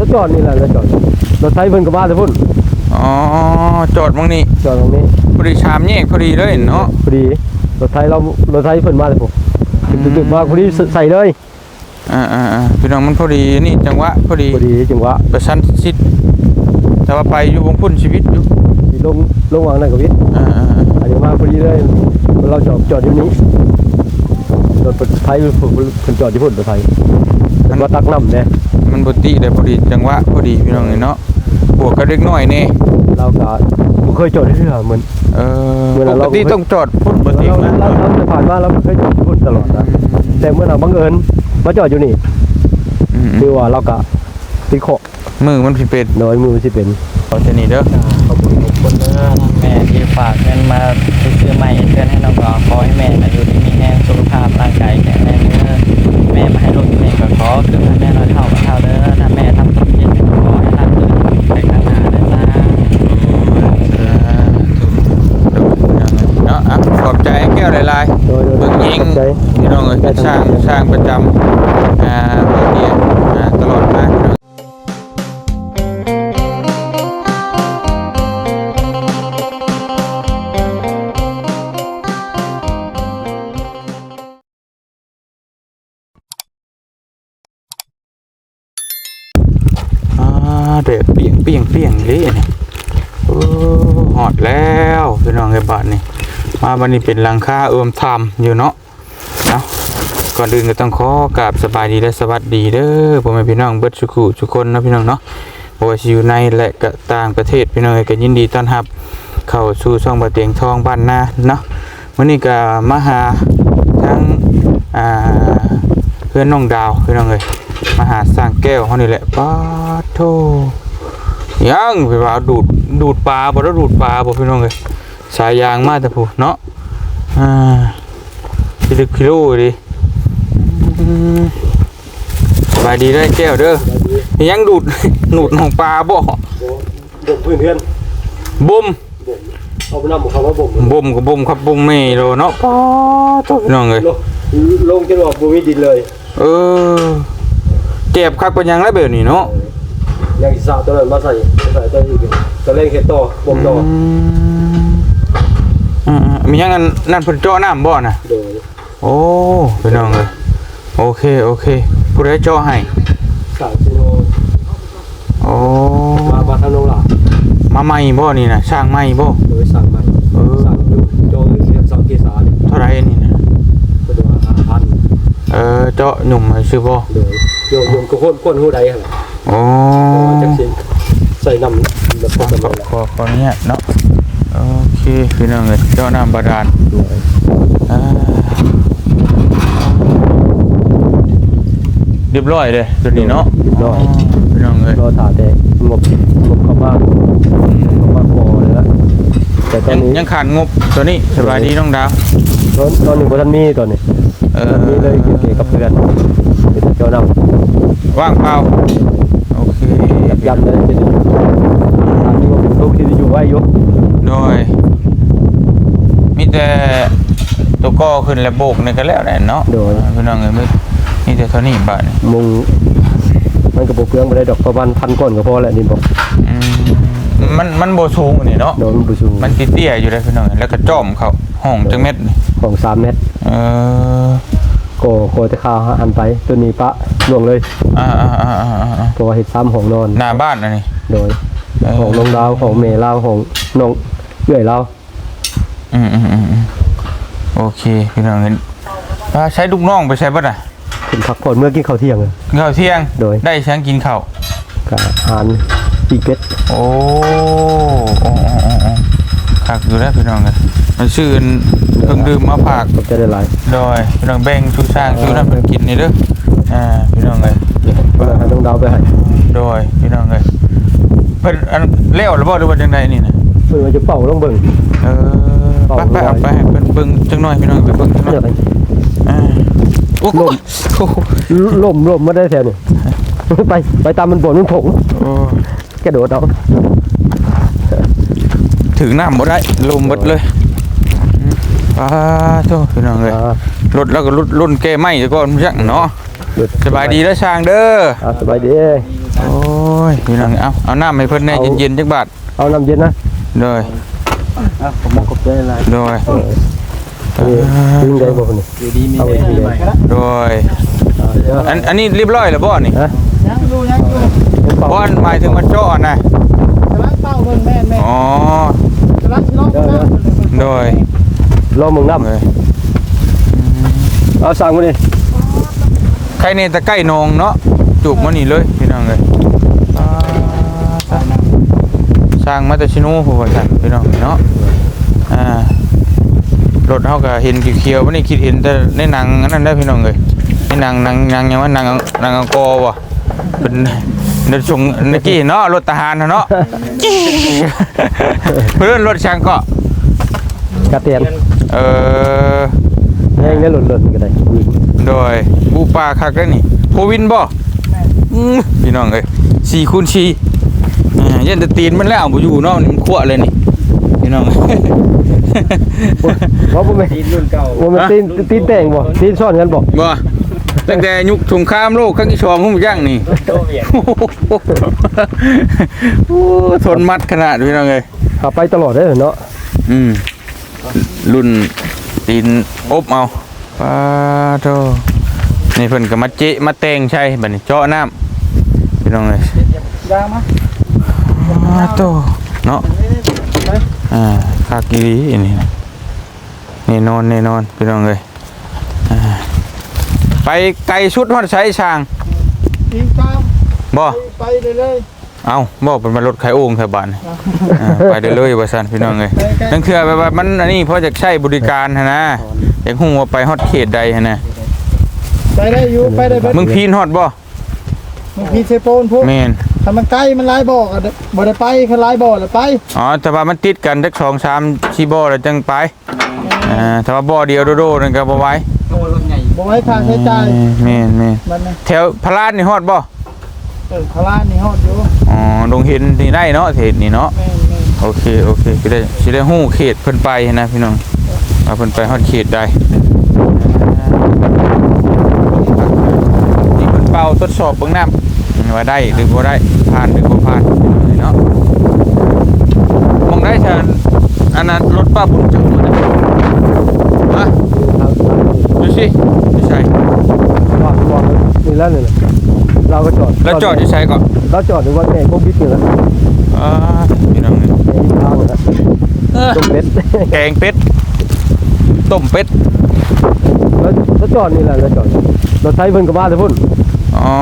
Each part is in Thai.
รถจอดนี่แหละรถจอดรถไถเพิ่นก็มาแต่พุ่นอ๋อจอดมังนี่จอดตรงนี้พอดีชามแยกพอดีเลยเนาะพอดีรถไถเรารถไถเพิ่นมาแต่พุ่นดึกๆมาพอดีใส่เลยอ่าอ่าอ่าพี่น้องมันพอดีนี่จังหวะพอดีพอดีจังหวะประชันชิดแต่ว่าไปอยู่วงพุ่นชีวิตอยู่สิลงลงวางนั่นก็วิทย์อ่าอ่าอ่าอันนี้มาพอดีเลยเราจอดจอดอยู่นี้รถไถเพิ่นจอดอยู่พุ่นรถไถมันว่าตักน้ำเนี่ย มันบุติเลยพอดีจังหวะพอดีพี่น้องเนาะบวกกับเล็กน้อยนี่เราก็บ่เคยจอดที่เรือเหมือนเออเวลาปเรากติต้องจอดพุ่นปกติเรานะเราเราจะผ่านมาเราก็เคยจอดที่พุ่นตลอดนะแต่เมื่อเราบังเอิญมาจอดอยู่นี่อืมคือว่าเราก็ติดเคาะมือมันผิดเป็นน้อยมือสิเป็นเอาเทนี่เด้อขอบคุณทุกคนเด้อทางแม่ที่ฝากเงินมาซื้อใหม่เพื่อนให้น้องก็ขอให้แม่อายุดีมีแรงสุขภาพร่างกายแข็งแรงเด้อแม่มาให้ลูกแม่ก็ขอคือให้แม่น้อยเท่ากับเท่าเด้อถ้าแม่ทำธุรกิจก็ขอให้รับเงินไปข้างหน้าเด้อจ้า เนาะอะขอบใจแก้วหลายๆ โดยโดย เบิ่งยิง ขอบใจ พี่น้องเอ้ยเป็น สร้างสร้างประจำอ่าเบิ่งยิงอ่าตลอดมาพี่น้องอ่าเด็ดเปียงเปียงเปียงเลยนี่โอ้หอดแล้วพี่น้องไอ้บาทนี่มาวันนี้เป็นหลังคาเอื้อมทำอยู่เนาะเนาะ ก่อนอื่นก็ต้องขอกราบสบายดีและสวัสดีเด้อพ่อแม่พี่น้องเบิดสุขุทุกคนนะพี่น้องเนาะบ่ว่าอยู่ในและก็ต่างประเทศพี่น้องก็ยินดีต้อนรับ เข้าสู่ช่องบะเตียงทองบ้านนาเนาะวันนี้ก็มาหาทั้งอ่าเพื่อนน้องดาวพี่น้องเอ้ยมาหาสร้างแก้วเฮานี่แหละป้าโทยังไปว่าดูดดูดปลาบ่ได้ดูดปลาบ่พี่น้องเอ้ยสายยางมาแต่ผู้เนาะอ่าพิลึกพิลูดิ สบายดีได้แก้วเด้อยังดูดหนูดของปลาบ่บ่มพื้นเพื่อนบ่มเอาไปนำของเขาว่าบ่มบ่มกับบ่มครับบ่มไม่โลเนาะป้าตัวน้องเอ้ยลงจนออกบ่มีดินเลย เออเจ็บคักเป็นยังแล้วแบบนี้เนาะยังอีสาตัวนั้นมาใส่ใส่ตัวนี้อีกตัวเล่นเฮ็ดต่อบ่มต่ออืมมียังอันนั่นเพิ่นเจาะน้ำบ่น่ะโอ้พี่น้องเอ้ย โอเค โอเคผู้ใดเจาะให้สามซิโนโอ้มามาทางโนงหล่ะมาใหม่บ่นี่นะสร้างใหม่บ่โดยสั่งใหม่เออสั่งอยู่โดยเสียงเสาเกษาเนี่ยเท่าไหรนี่นะก็ดูว่า5,000เออเจาะหนุ่มให้ซื้อบ่โดยโยมโยมก็คนคนหูใดหั่นล่ะโอ้จักสิใส่น้ำแล้วก็ขกำอลังขอขออนุญาตเนาะโอเคพี่น้องเอ้ยเจาะน้ำบาดาลอ่า เรียบร้อยเลยตัวนี้เนาะเรียบร้อย พี่น้องเอ้ยรอถ่าแต่งบงบเข้าบ้านเข้าบ้านพอเลยละแต่ตอยันงนี้ยังขาดงบตัวนี้สบายดีน้องดาว ตอนตอนนี้บ่ทันมีตอนนี้เอตอนนี้เลยเกี่ยวกับเพื่อนเป็นเจ้านำว่างเปล่าโอเคยับยันเลยเป็นตามที่ว่าเป็นลูกที่อยู่ไว้อยู่โดยมีแต่ตัวก้อขึ้นแล้วโบกนี่ก็แล้วแหละเนาะโดยพี่น้องเอ้ยมี มีแต่เท่านี้บาทนี่มุงมันก็บ่เปลืองบ่ได้ดอกประมาณพันก้อนก็พอแล้วนี่บอกอืมมันมันโบสูงกว่านี่เนาะโดนมันบ่สูงมันติเตี้ยๆอยู่เลยพี่น้องแล้วก็จ้อมเขาห้องจังเม็ดนี่ของ3เมตรเออก็โคจะข้าวหันไปตัวนี้ปะล่วงเลยอ่าอ่าอ่าอ่าอ่าเพราะว่าเฮ็ดซ้ำห้องนอนหน้าบ้านอันนี้โดยเออของน้องดาวของเมลาวของน้องเอื้อยลาวอืมอืมอืมอืมโอเคพี่น้องเห็นอ่าใช้ลูกน้องไปใช้บ่น่ะ ขึ้นพักผ่อนเมื่อกินข้าวเที่ยงอะกินข้าวเที่ยงโดย ได้ช้างกินข้าวก็อาหารปีเป็ดโอ้โอ้โอ้โอ้โอ้คักอยู่แล้วพี่น้องกันมันชื่อเครื่องดื่มมาฝาก ก็จะได้หลายโดยพี่น้องแบ่งชูสร้างชูนั่นเป็นกินนี่เด้ออ่าพี่น้องเลยเวลาให้น้องดาวไปให้โดยพี่น้องเลยเป็นอันเลี้ยวหรือบ่หรือว่าจังไดนี่นะเพิ่นว่าจะเป่าลงเบิ่งเออไปไปเอาไปให้เพิ่นเบิ่งจังหน่อยพี่น้องไปเบิ่งจังหน่อเดี๋ยยวไปอ่า โอ้โหล่มโอ้โหล่มล่มมาได้แถวนี่ ไปไปตามมันบ่นมันถงโอ้กระโดดเอาถึงน้ำบ่ได้ลมเบิดเลยอืมป้าโทษพี่น้องเลยอ่ารถแล้วก็รถรุ่นแก้ไหมซะก่อนจังเนาะสบายดีแล้วช่างเด้ออ่าสบายดี โอ้ยพี่น้องเอาเอาน้ำให้เพิ่นแน่เอา เย็นๆจักบาทเอาน้ำเย็นนะโดยอะผมมาขอบใจอะไรโดยนี่ยิงได้บ่นี่อยู่ดีมีเอาไว้ที่ใหไหนม่โดยอ่าเดี๋ยวอันอันนี้เรียบร้อยแล้วบ่นี่ฮะยังดูยังดูบ่อันหมายถึงว่าเจาะนะกำลังเป้าเบิ่งแม่นแม่อ๋อกำลังสิลองเบิ่งแม่นโดยรอมึงน้เลยเอาสั่งมาดิใครเนี่ยตะใกล้นองเนาะจูบมานี่เลยพี่น้องเลยอ่าสร้างมาแต่ชิโน่ผู้ว่าซั่นพี่น้องเนาะอ่า รถเฮาก็เห็นเขียวๆบ่นี่คิดเห็นแต่ในหนังอันนั้นได้อพี่น้องเอ้ยในหนังหนังหนังหยังว่าหนังหนังอังกอร์บ่เป็นเดินชงเมื่อกี้เนาะรถทหารน่ะเนาะเพื่อนรถช่างก็กระเตียนเออแห้งได้หล่นๆก็ได้ยิงโดยบูปลาคักได้นี่โควินบ่อื้อพี่น้องเอ้ยสี่คูณสี่อ่ายันแต่ตีนมันแล้วบ่อยู่เนาะนี่มันขั้วเลยนี่ พี่น้องว่าบ่แม่นทีมรุ่นเก่าว่ามันตีนตีนแต่งบ่ตีนซ่อนกันบ่บ่ตั้งแต่ยุคสงครามโลกครั้งที่สองผมย่างนี่โตเวียนโอ้ทนมัดขนาดพี่น้องเอ้ยขับไปตลอดเด้อเนาะอืมรุ่นตีนอบเอาปาโตนี่เพิ่นก็มาเจะมาแต่งใช่บัดนี้เจาะน้ำพี่น้องเอ้ยยางมาปาโตเนาะ อ่าคากิริอันนี้นะแน่นอนแน่นอนพี่น้องเลยอ่าไปไกลชุดฮอดใช้ช่างทีมตามบ่ไปเลยเอาบ่เป็นมารถไขโอ่งแถวบ้านนี่อ่าไปได้เลยว่าซั่นพี่น้องเลยนั่นคือแบบว่ามันอันนี้เพราะจะใช้บริการหั้นนะอยากฮู้ว่าไปฮอดเขตใดหั้นนะไปได้อยู่ไปได้เบิดมึงพีนฮอดบ่มึงพีเซโปนพวกแม่น ถ้ามันใกล้มันหลายบ่อก็บ่ได้ไปคันหลายบ่อแล้วไปอ๋อแต่ว่ามันติดกันจัก2 3 4บ่แล้วจังไปอ่าถ้าว่าบ่เดียวโดดๆนั่นก็บ่ไหวโตรุ่นใหญ่บ่ไว้ค่าใช้จ่ายแม่นแม่นมันนะแถวพระลาดนี่ฮอดบ่เออพลานนี่ฮอดอยู่อ๋อดงเห็นนี่ได้เนาะเขตนี่เนาะแม่นแม่นโอเคโอเคก็ได้สิได้ฮู้เขตเพิ่นไปนะพี่น้องว่าเพิ่นไปฮอดเขตใดนี่เพิ่นเป่าทดสอบเบิ่งน้ำ ว่าได้หรือบ่ได้ผ่านหรือบ่ผ่านเนาะมองได้เชิญอันนั้นรถป้าบุญจังหวัดนะฮะดูสิไม่ใช่ว่าว่านี่แล้วนี่เราก็จอดแล้วจอดอยู่ใช่ก่อนเราจอดอยู่ว่าแม่พวกบิ๊กนี่นะอ่าพี่น้องนี่แม่ทางนะตรงเป็ดแกงเป็ดต้มเป็ดแล้วจอดนี่แหละแล้วจอดเรถไถเพิ่นก็มาแต่พุ่น อ๋อ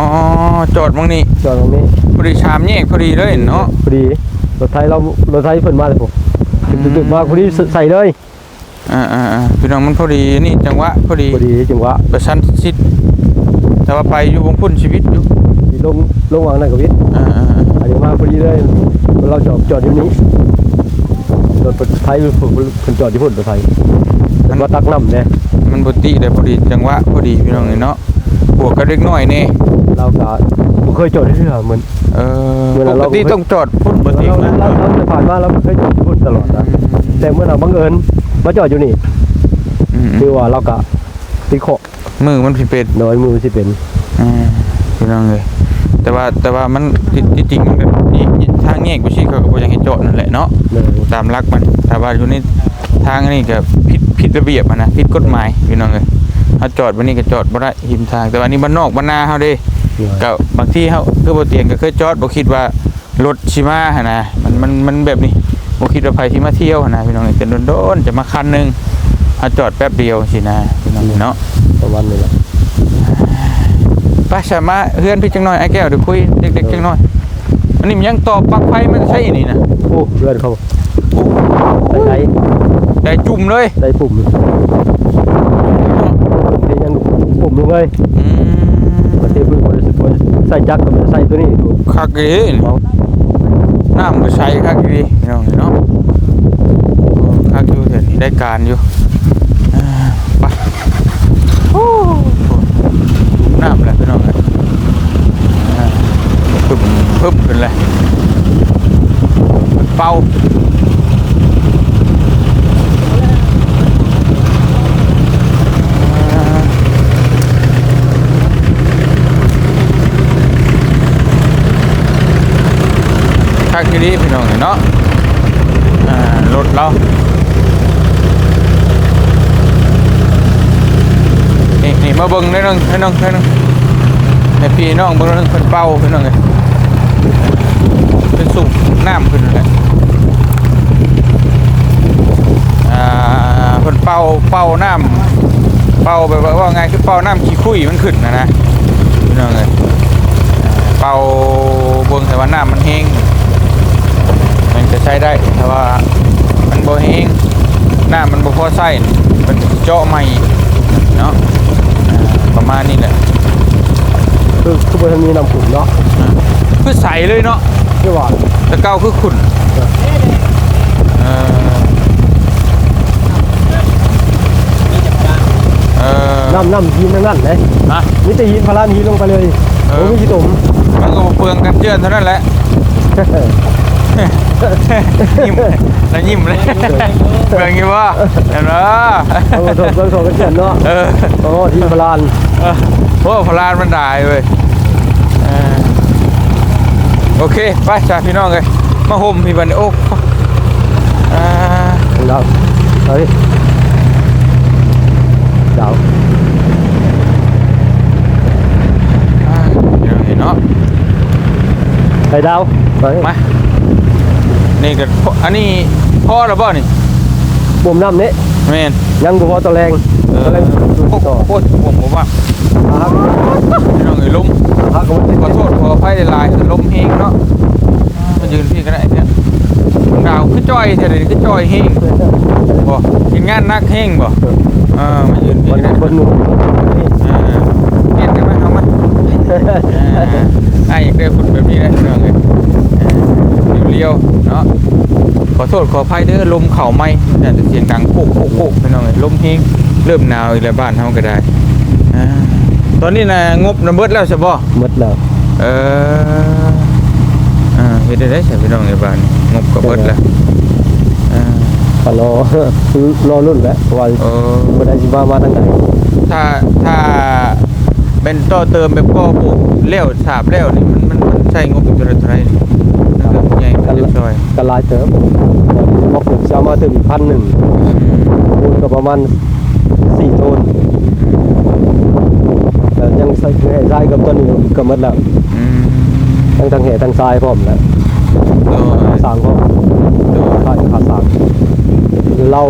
จอดบางนี่จอดตรงนี้พอดีชามแยกพอดีเลยเนาะพอดีรถไถเรารถไถเพิ่นมาแต่พุ่นดึกๆมาพอดีใส่เลยอ่าอ่าอ่าพี่น้องมันพอดีนี่จังหวะพอดีพอดีจังหวะประชันชิดแต่ว่าไปอยู่วงพุ่นชีวิตอยู่สิลงลงวางนั่นก็วิทย์อ่าอ่าอ่าอันนี้มาพอดีเลยเราจอดจอดอยู่นี้รถไถเพิ่นจอดอยู่พุ่นรถไถมันมาตักน้ำเนี่ยมันปกติเลยพอดีจังหวะพอดีพี่น้องนี่เนาะ บวกกับเล็กน้อยนี่เราก็บ่เคยจอดที่เรือเหมือน เออเวปลาเรากติต้องจอดพุ่นปกติเรานะเราเราจะผ่านมาเราเคยจอดที่พุ่นตลอดนะแต่เมื่อเราบังเอิญมาจอดอยู่นี่อืมคือว่าเราก็ติดเคาะมือมันผิดเป็นน้อยมือสิเป็นอ่าพี่น้องเลยแต่ว่าแต่ว่ามันที่ที่จริงมันก็นี่ทางแยกไปชี้เขาก็บ่อยังให้จอดนั่นแหละเนาะ เลยตามรักมันแต่ว่าอยู่ในทางนี่ก็ผิดผิดระเบียบอะนะผิดกฎหมายพี่น้องเลย ถ้าจอดวันนี้ก็จอดบ่ได้หิมทาง แต่ว่านี่บ้านนอกบ้านนาเฮาเด้ก็บางที่เฮาคือบ่เตียงก็เคยจอดบ่คิดว่ารถสิมาหั่นนะมันมันมันแบบนี้บ่คิดว่าไผสิมาเที่ยวหั่นนะพี่น้องเอ้ยแต่โดนๆจะมาคันหนึงถ้าจอดแป๊บเดียวสินะพี่น้องเนาะประมาณนี้แหละไป้าสามาเฮือนพี่จังน้อยไอ้แก้วเดี๋ยวคุยเด็กๆจังน้อยอันนี้มันยังต่อปลั๊กไฟมันใช่นี่นะโอ้เลื่อนเขาโอ้ได้ได้ได้จุ่มเลยได้ปุ่มเดี๋ยวยังปุ่ม ลงเลยอืมประเทศเพิ่งบริสุทธิ์ใส่จักรก็ไม่ได้ใส่ตัวนี้ดูคักดีเมาน้ำก็ใช้คักดีพี่น้องเนาะโอ้คักอยู่เดี๋ยวนี้ได้การอยู่อ่าไปโอ้น้ำแหละพี่น้องเอ้ยอ่าปึ๊บปึ๊บขึ้นเลยเป่า คักทีนี้พี่น้องเนาะรถเรานี่นี่มาเบิ่งได้น้องให้น้องให้น้องให้พี่น้องเบิ่งเรื่องเพิ่นเป่าพี่น้องเอ้ยเป็นสูบน้ำขึ้นนั่นแหละอ่าเพิ่นเป่าเป่าน้ำเป่าแบบว่าไงคือเป่าน้ำขี้คุยมันขึ้นนะนะพี่น้องเอ้ยเป่าเบิ่งให้ว่าน้ำมันแห้ง จะใช้ได้แต่ว่ามันบ่แห้งน้ำมันบ่พอใช้มันเจาะใหม่เนาะอ่าประมาณนี้แหละคือคือบนมีน้ำขุ่นเนาะคือใสเลยเนาะที่ว่าแต่เก่าคือขุ่นเออเออน้ำน้ำหินทั้งนั้นเลยฮะมีแต่หินพาราหินลงไปเลยเออโอ้ยขี้ตุ่มมันก็บ่เปลืองกันเจือนเท่านั้นแหละ ยิ้มแล้วยิ้มเลยเปลืองอยู่บ่เห็นบ่เอามาถกเบิ่งถกกันเจียนเนาะเออโอ้หินพารานเออโอ้พลานมันได้เว้ยเออโอเคไปจ้าพี่น้องเลยมาห่มพี่บันโอ้อ่าครับเฮ้ยดาวอ่าพี่น้องเห็นเนาะไปดาวไปมา นี่ก็พออันนี้พ่อหรือเปล่านี่บ่มน้ำนี้แม่นยังบ่พอตะแรงเออตะแรงโอ้ต่อโหผมผมว่าฮักพี่น้องเอ้ยล้มฮักก็มันขอโทษขออภัยหลายๆคือล้มเฮงเนาะอ่ามายืนพี่ก็ได้เนี่ยดาวคือจ้อยเท่าไหร่คือจ้อยเฮงบ่กินงานนักเฮงบ่อ่ามายืนพี่มันก็ได้บนหนูอ่าเปลี่ยนกันไหมเอามาอ่าไอ้อยากได้ฝุ่นแบบนี้นะพี่น้องเลยอ่า เรียวๆเนาะขอโทษขออภัยเด้อลมเข่าไหมแต่จะเสียงดังโป๊กโป๊กโป๊กพี่น้องเลยลมเฮงเริ่มหนาวอีกแล้วบ้านเฮาก็ได้อ่าตอนนี้นะงบน้ำเบิดแล้วใช่บ่หมดแล้วเอออ่าเฮ็ดได้ได้ใช่พี่น้องในบ้านนี่งบก็เบิดแล้วอ่าก็รอรอรุ่นแล้วว่าเออบ่ได้สิมามาทางไหนถ้าถ้าเป็นต่อเติมแบบก็ปลูกเลี้ยวสาบเลี้ยวนี่มันมันมันใช้งบเป็นเท่าไหรนี่นะครับ ใหญ่กันเรียบร้อยก็หลายเติมบอกถึงจะเอามาถึงพันหนึ่งอืมคูณก็ประมาณ4โทนแต่ยังใส่แห่ทรายกับต้นนี้ก็หมดแล้วอืมทั้งทางแห่ทางทรายพร้อมแล้วโดยสร้างพร้อมโดยค่าค่าสร้างเรา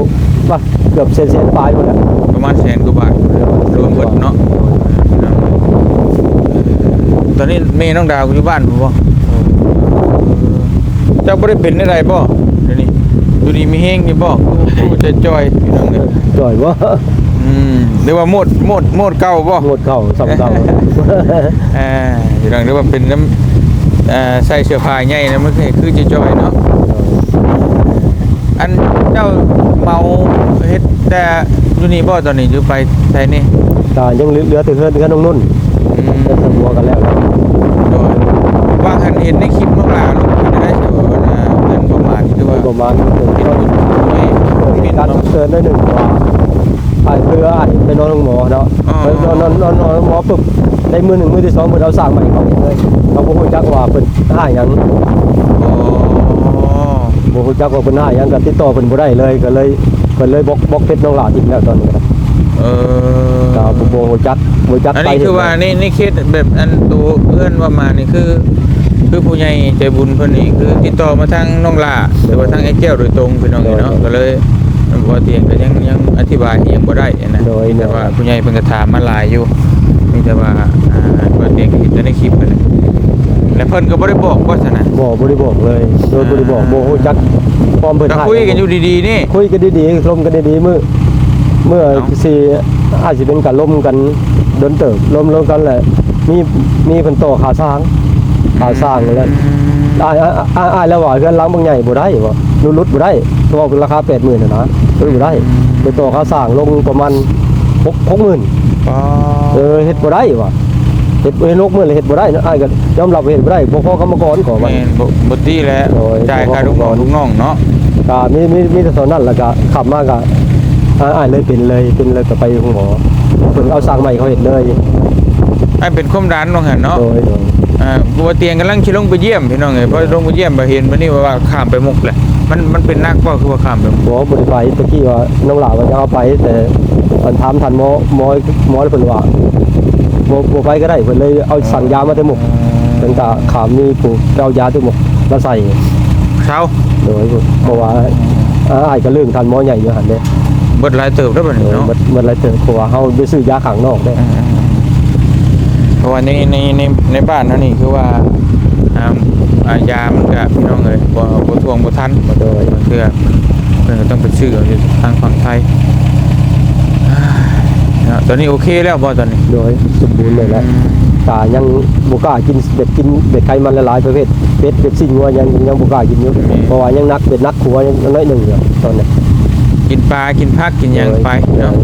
ว่าเกือบเซนเซนปลายหมดแล้วประมาณแสนกว่าบาทรวมหมดเนาะตอนนี้เมย์น้องดาวอยู่บ้านผมบ่เจ้าบ่ได้เป็นอะไรบ่เดี๋ยวนี้ดูดีมีเฮงอยู่บ่กูจะจอยพี่น้องเนี่ยจ่อยว่าอืมเรียกว่าโมดโมดโมดเก่าบ่หมดเข่าสำเข่าอ่าพี่น้องเรียกว่าเป็นน้ำอ่าใส่เสื้อผ้าใหญ่นะมันคือคือจะจอยเนาะอันเจ้าเมาเฮ็ดแต่อยู่นี่บ่ตอนนี้อยู่ไปไสนี่ตายังเหลือแต่เฮือนเฮือนน้องนุ่นอืมเฮือนสะบัวกันแล้วโดยว่าหันเห็นในคลิปน้องหลาลงไปได้ใช่บ่ว่าน่ะเงินประมา ณที่ว่าประมาณเป็นบุญให้มีมีการเนเชิญได้หนึ่งว่าไปเพื่อไอ้ไปนอนโรงหมอเนาะไปนอนนอนนอนนอนหมอปุ๊บได้มือหนึ่งมือที่สองเพิ่นเอาสร้างใหม่เขาเลยเขาบ่ฮู้จักว่าเพิ่นหาหยังอ๋อบ่ฮู้จักว่าเพิ่นหาหยังก็ติดต่อเพิ่นบ่ได้เลยก็เลยเพิ่นเลยบล็อกบล็อกเพชรน้องหลาทิ้งแล้วตอนนี้ครับเออก็บ่บ่ฮู้จักบ่รู้จักอันไปนี้คือว่านี่นี่เคสแบบอันตัวเพื่อนว่ามานี่คือ คือผู้ใหญ่ใจบุญเพิ่นนี่คือติดต่อมาทางน้องลาหรือว่าทางไอ้แก้วโดยตรงพี่น้องนี่เนาะก็เลยบ่เตียงก็ยังยังอธิบายยังบ่ได้นะมีแต่ว่าผู้ใหญ่เพิ่นก็ถามมาหลายอยู่มีแต่ว่าอ่าบ่เตียงก็เห็นแต่ในคลิปนั่นแหละแล้วเพิ่นก็บ่ได้บอกว่าซั่นน่ะบ่บ่ได้บอกเลยโดยบ่ได้บอกบ่ฮู้จักพร้อมเพิ่นก็หาคุยกันอยู่ดีๆนี่คุยกันดีๆลมกันดีๆมื้อเมื่อเอ้าสิอาจสิเป็นการล้มกันโดนเติบล้มลงกันแหละมีมีเพิ่นต่อขาสร้าง ขาสร้างแล้วอ้ายอ้ายอ้ายอ้ายแล้วว่าเพื่อนล้างบางใหญ่บ่ได้บ่นุรุดบ่ได้เพราะว่าเป็นราคา80,000น่ะนะเออบ่ได้ไปต่อค่าสร้างลงประมาณ6 60,000อ๋อเออเฮ็ดบ่ได้ว่ะเฮ็ดเฮ็ด6 0 0 0เลยเฮ็ดบ่ได้นะอ้ายก็ยอมรับว่าเฮ็ดบ่ได้บ่พอกรรมกรขอว่าแม่นบ่บ่ตีแล้วโอ้ยจ่ายค่าลูกน้องลูกน้องเนาะก็มีมีมีแต่ตอนนั้นแล้วก็ขับมาก็อ้ายอ้ายเลยเป็นเลยเป็นเลยก็ไปโรงหมอเพิ่นเอาสร้างใหม่เขาเฮ็ดเลยไอ้เป็นความดันว่าหั่นเนาะโดยโดย อ่าบัวเตียงกำลังชิลงไปเยี่ยมพี่น้องเอ้ยพอลงไปเยี่ยมไปเห็นมันนี่ว่าข้ามไปมุกแหละมันมันเป็นนักก็คือว่าข้ามไปมุกบอกบริไปตะกี้ว่าน้องหลาว่าจะเอาไปแต่ตอนถามทันหมอหมอหมอเพิ่นว่าบ่บ่ไปก็ได้เพิ่นเลยเอาสั่งยามาแต่หมกเพิ่นก็ขามมีผู้เอายาแต่หมกมาใส่เช้าโดยเพราะว่าอาอ้ายก็เรื่องทันหมอใหญ่อยู่หั่นเด้เบิดหลายเติบแล้วบัดเอนี้อเนาะมันมันอะไรเถิดเพราะว่าเฮาไปซื้อยาข้างนอกได้เพ ราะว่าในในในในบ้านเท่านี้คือว่าอ่าอ่ายามันก็พี่น้องเอ้ยบ่บ่ทวงบ่ทันบ่โดยบางเทื่อเพิ่นก็ต้องไปซื้อเอาอยู่ทางฝั่งไทยอ่าเนาะตอนนี้โอเคแล้วบ่ตอนนี้โดยสมบูรณ์เลยแหละตายังบ่กล้ากินเบ็ดกินเบ็ดไขมันหลายๆประเภทเป็ดเป็ดซิ่งวัวยังยังบ่กล้ากินอยู่เพราะว่ายังนักเบ็ดนักขัวยังน้อยหนึงอยู่ตอนนี้กินปลากินผักกินหยังไปเนาะ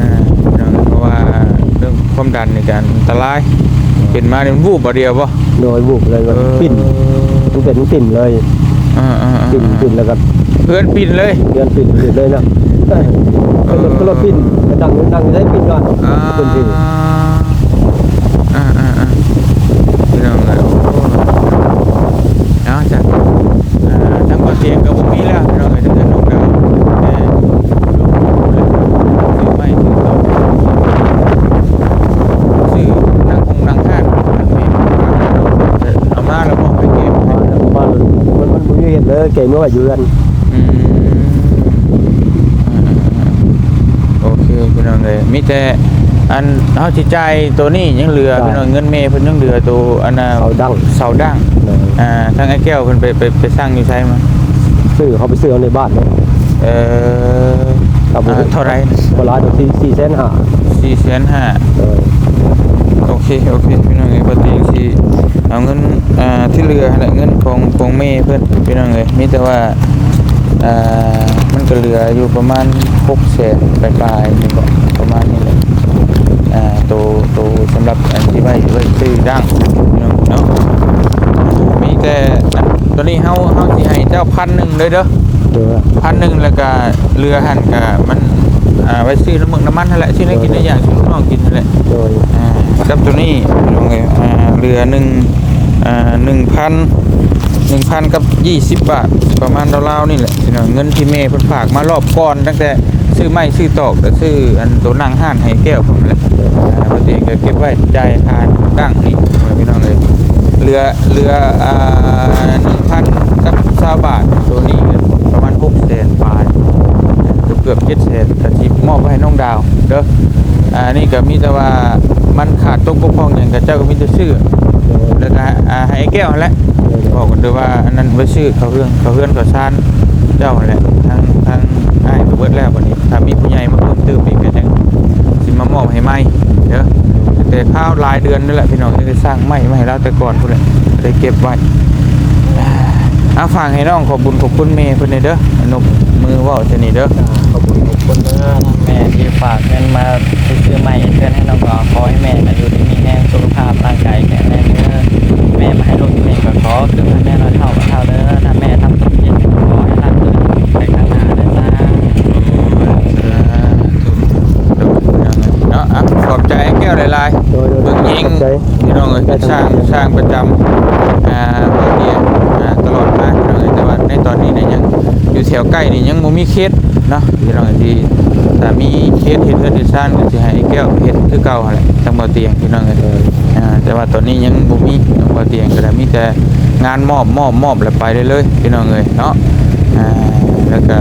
อ่าพี่น้องเพราะว่าเรื่องความดันในการอันตราย เป็นมาเนี่ยมันวูบบ่เดียวบ่โดยบุกเลยมันปิ่นมันเป็นปิ่นเลยอ่าอ่าปิ่นปิ่นแล้วก็เพื่อนปิ่นเลย เดือนปิ่นปิ่นเลยนะเอ้ยก็รถก็รถปิ่นมันดังดังได้ปิ่นก่อนอ่าปิ่นปิ่น อ่าอ่าอ่าพี่น้องเลยโอ้เนาะจ้ะอ่าทั้งบ่อเตียงกับบ่มีแล้วพี่น้องเอ้ยทั้งเงินนกดาวเอ่อซื้อไม้ซื้อต่อซื้อนั่งคงนั่งห้านนั่งเมนเอามาแล้วบอกไปเก็บ มาแล้วมามันมันมันบ่มี เห็นเลยเก่งเมื่อว่าอยู่กันอืมโอเคพี่น้องเลยมีแต่อันเฮาสิจ่ายตัวนี้ยังเหลือพี่น้องเงินเมย์เพิ่นยังเหลือตัวอันน่ะเอาดังเสาดั้งเอออ่าทางไอ้แก้วเพิ่นไปไปไปสร้างอยู่ใช่มั้ยซื้อเขาไปซื้อเอาในบ้านเลยเอ่อครับผมอ่าเท่าไหร่เวลาตัวที่สี่แสนห้า4,500เออโอเคโอเคพี่น้องเอ้ยปกติสิ เอาเงินอ่าที่เหลือนั่นแหละเงินของของเมย์เพิ่นพี่น้องเอ้ยมีแต่ว่าอ่ามันก็เหลืออยู่ประมาณ600,000ปลายๆนี่ก็ประมาณนี้แหละอ่าตัวตัวสำหรับอันที่ไว้ไว้ซื้อดั้งเนาะเนาะมีแต่อันตัวนี้เฮาเฮาสิให้เจ้าพันหนึ่งเลยเด้อเออพันหนึ่งแล้วก็เรือหันก็มันอ่าไว้ซื้อน้ำมันน้ำมันนั่นแหละซื้อได้กินได้อย่างซื้อลูกน้องกินนั่นแหละโดยอ่ากับตัวนี้ลงเลยอ่า เรือหนึ่งอ่าหนึ่งพันหนึ่งพันกับยี่สิบบาท ประมาณราวๆนี่แหละพี่น้องเงินที่เมย์เพิ่นฝากมารอบก่อนตั้งแต่ซื้อไม้ซื้อตอกแล้วซื้ออันตัวนั่งห้านให้แก้วผมแหละอ่าปกติก็เก็บไว้จ่ายทานดั้งนี่พี่น้องเลยเรือเรืออ่าหนึ่งพันกับสาบาทตัวนี้ประมาณหกแสนบาทเกือบเกือบเจ็ดแสนแต่ที่มอบไว้ให้น้องดาวเด้ออ่านี่ก็มีแต่ว่า มันขาดตกบกพร่องอย่างกับเจ้าก็มีแต่ชื่อแล้วก็อ่าให้ไอ้แก้วนั่นแหละบอกกันด้วยว่าอันนั้นไว้ชื่อเขาเรื่องเขาเรื่องเขาชานเจ้านั่นแหละทางทางไอ้ายก็เบิดแล้ววันนี้ถ้ามีผู้ใหญ่มาเพิ่มเติมอีกก็จะสิมามอบให้ไหมเด้อแต่ข้าวรายเดือนนั่แหละพี่น้องที่ได้สร้างไม้มาให้เราแต่ก่อนพุ่นแหละได้เก็บไว้ อาฝากให้น้องขอบบุญขอบคุณเมย์เพิ่นนี่เด้ออนุมือเว่าจะนี่เด้อขอบคุณขอบคุณเด้อทางแม่ที่ฝากเงินมาไปซื้อใหม่ให้เพื่อนให้น้องก็ขอให้แม่อายุดีมีแรงสุขภาพร่างกายแข็งแรงเด้อแม่มาให้ลูกตัวเองก็ขอคือให้แม่น้อยเท่ากับเท่าเด้อถ้าแม่ทำผิดก็ขอให้รับเด้อไปข้างหน้าเด้อจ้าเนาะอะขอบใจแก้วหลายโดยโดยๆเบิ่งยิงขอบใจพี่น้องเอ้ยสร้างสร้างประจำอ่า ตอนนี้เนี่ยยังอยู่แถวใกล้นี่ยังบ่มีเคสเนาะพี่น้องเอ้ยที่ถ้ามีเคสเฮ็ดเฮือนเฮ็ดซ่านก็สิให้แก้วเฮ็ดคือเก่าหั่นแหละทั้งบ่เตียงพี่น้องเอ้ยอ่าแต่ว่าตอนนี้ยังบ่มีน้องบ่เตียงก็ได้มีแต่งานมอบมอบมอบแล้วไปได้เลยพี่น้องเอ้ยเนาะอ่าแล้วก็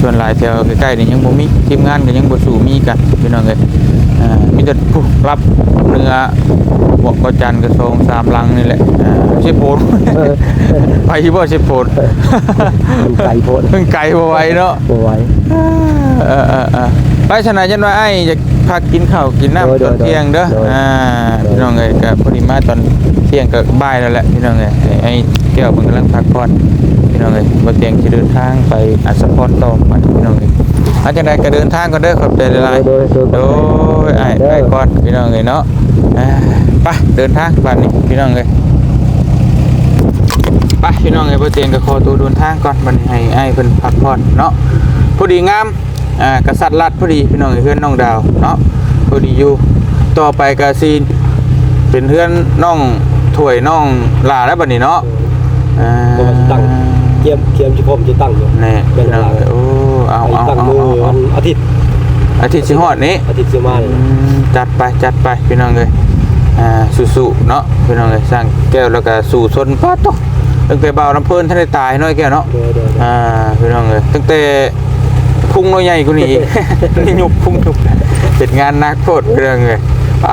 ส่วนหลายแถวใกล้ๆนี่ยังบ่มีทีมงานก็ยังบ่สู่มีกันพี่น้องเอ้ยอ่ามีแต่ผู้รับเนื้อบอกก็จันกระทรงสามลังนี่แหละอ่า เชฟโพดเออไปที่บ่เชฟโพดมันไกลโพดเพิ่งไกลบ่ไหวเนาะบ่ไหวเออเออเออไปชนะยันว่าไอ้จะพักกินข้าวกินน้ำโดยตอนโดยเที่ยงเด้อโดยอ่าพี่น้องเอ้ยก็พอดีมาตอนเที่ยงก็บ่ายแล้วแหละพี่น้องเอ้ยไอ้ไอ้เที่ยวมันกำลังพักผ่อนพี่น้องเอ้ยบ่เตียงสิเดินทางไปอัสสพรต่อไปพี่น้องเอ้ยอาจังไดก็เดินทางก็เด้อขอบใจหลายๆโดยโดยโดยไอ้เด้อไปก่อนพี่น้องเอ้ยเนาะอ่าไปเดินทางบัดนี้พี่น้องเอ้ย ไปพี่น้องเอ้ยบ่เตียงก็ขอตัวเดินทางก่อนบัดนี้ให้ไอ้เพิ่นพักผ่อนเนาะพอดีงามอ่ากษัตริย์รัดพอดีพี่น้องเพื่อนน้องดาวเนาะพอดีอยู่ต่อไปกาซีเป็นเพื่อนน้องถ้วยน้องลาแล้วบัดนี้เนาะอ่าเพราะว่าสิตั้งเกียมเกียมสิผมสิตั้งอยู่แน่พี่น้องเอ้ยโอ้เอาเอาตั้งเอามือเอาวันอาทิตย์อาทิตย์สิฮอดนี้อาทิตย์สิมาอืเนี่ยมจัดไปจัดไปพี่น้องเลยอ่าสู้ๆเนาะพี่น้องเลยสร้างแก้วแล้วก็สู่ชนป้าตก ตั้งแต่เบาลำเพิ่นท่านได้ตายน้อยแก้วเนาะเด้อเด้ออ่าพี่น้องเลยตั้งแต่พุ่งน้อยใหญ่กว่านี้อีก นี่ยุบพุ่งยุบเป็นงานหนักโทษพี่น้องเลยไป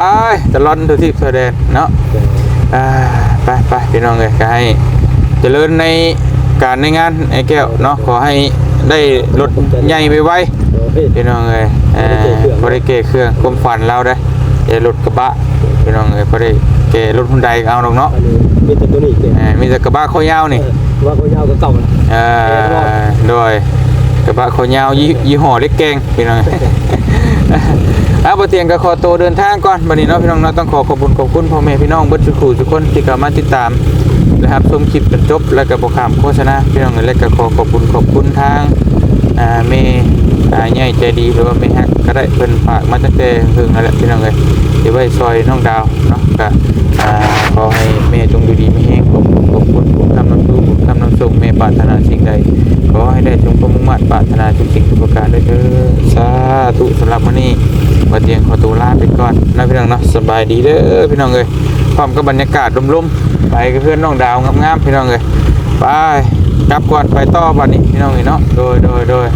ตะลอนทุกที่แสดงเนาะ อ่าไปไปพี่น้องเลยก็ให้เจริญในการในงานไอ้แก้วเนาะขอให้ได้รถใหญ่ไปไวๆเด้อพี่น้องเอ้ยเอ่อบริเกเครื่องความฝันเราได้เดี๋ยวรถกระบะพี่น้องเอ้ยบริ เกรถหุ่นใดเอาดอกเนาะอันนี้มีแต่ตัวนี้เด้อเอ่อมีแต่กระบะเขายาวนี่ว่าเขายาวก็เก่านะเอ่อโดยกระบะเขายาวยี่ยี่ห้อเล็กแกงพี่น้องเอาบ่เตียงก็ขอตัวเดินทางก่อนบัดนี้เนาะพี่น้องเนาะต้องขอขอบคุณขอบคุณพ่อแม่พี่น้องเบิดทุกคู่ทุกคนที่เข้ามาติดตามนะครับชมคลิปจนจบแล้วก็บ่ข้ามโฆษณาพี่น้องเอ้ยและก็ขอขอบคุณขอบคุณทางอ่าเมอ่าใหญ่ใจดีหรือว่าเมฮักก็ได้เพิ่นฝากมาตั้งแต่เพิ่งนั่นแหละพี่น้องเอ้ย เดี๋ยวไว้ซอยน้องดาวเนาะก็ขอให้แม่จงอยู่ดีไมีแฮงขอบคุณขอบคุณผมทำน้ำสู้ผมทำน้ำส่งแม่ปรารถนาสิ่งใดขอให้ได้จงประมุ่งมั่นปรารถนาทุกสิ่งทุกประการด้วยเถิดสาธุสำหรับวันนี้มาเตียงขอตัวลาไปก่อนนะพี่น้องเนาะสบายดีเด้อพี่น้องเอ้ยพร้อมกับบรรยากาศลมๆไปกับเพื่อนน้องดาวงามๆพี่น้องเอ้ยไปกลับก่อนไปต่อบัดนี้พี่น้องเอ้ยเนาะโดยโดยโดย